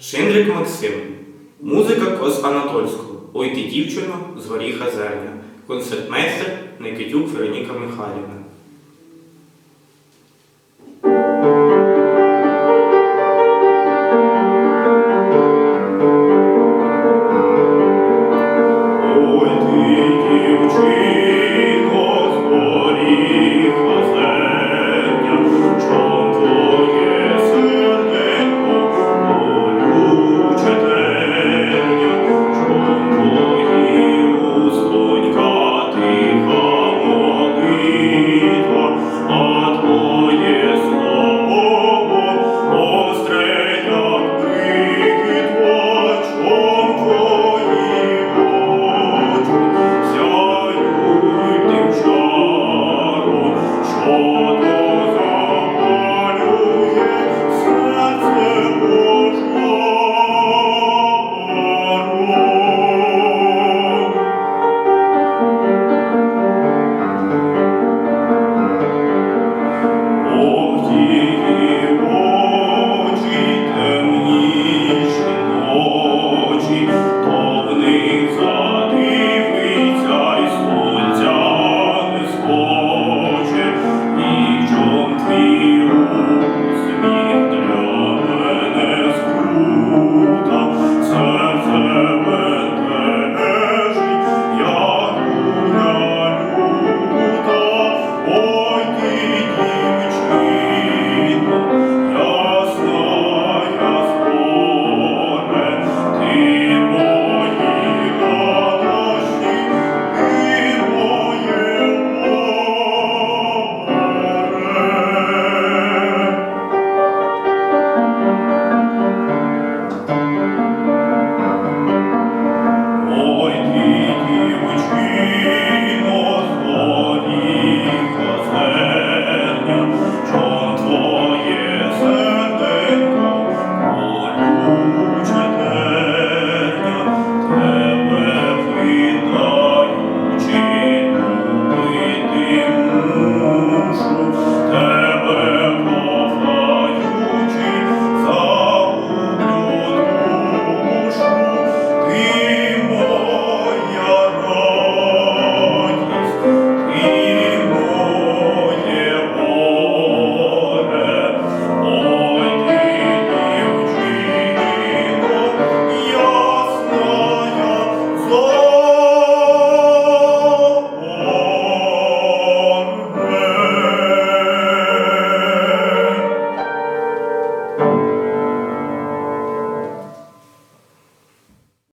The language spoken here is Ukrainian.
Шиндрик Максим. Музика Кос Анатольського. Ой ти дівчино, з горіха зерня. Концертмейстер Никитюк Вероніка Михайлівна.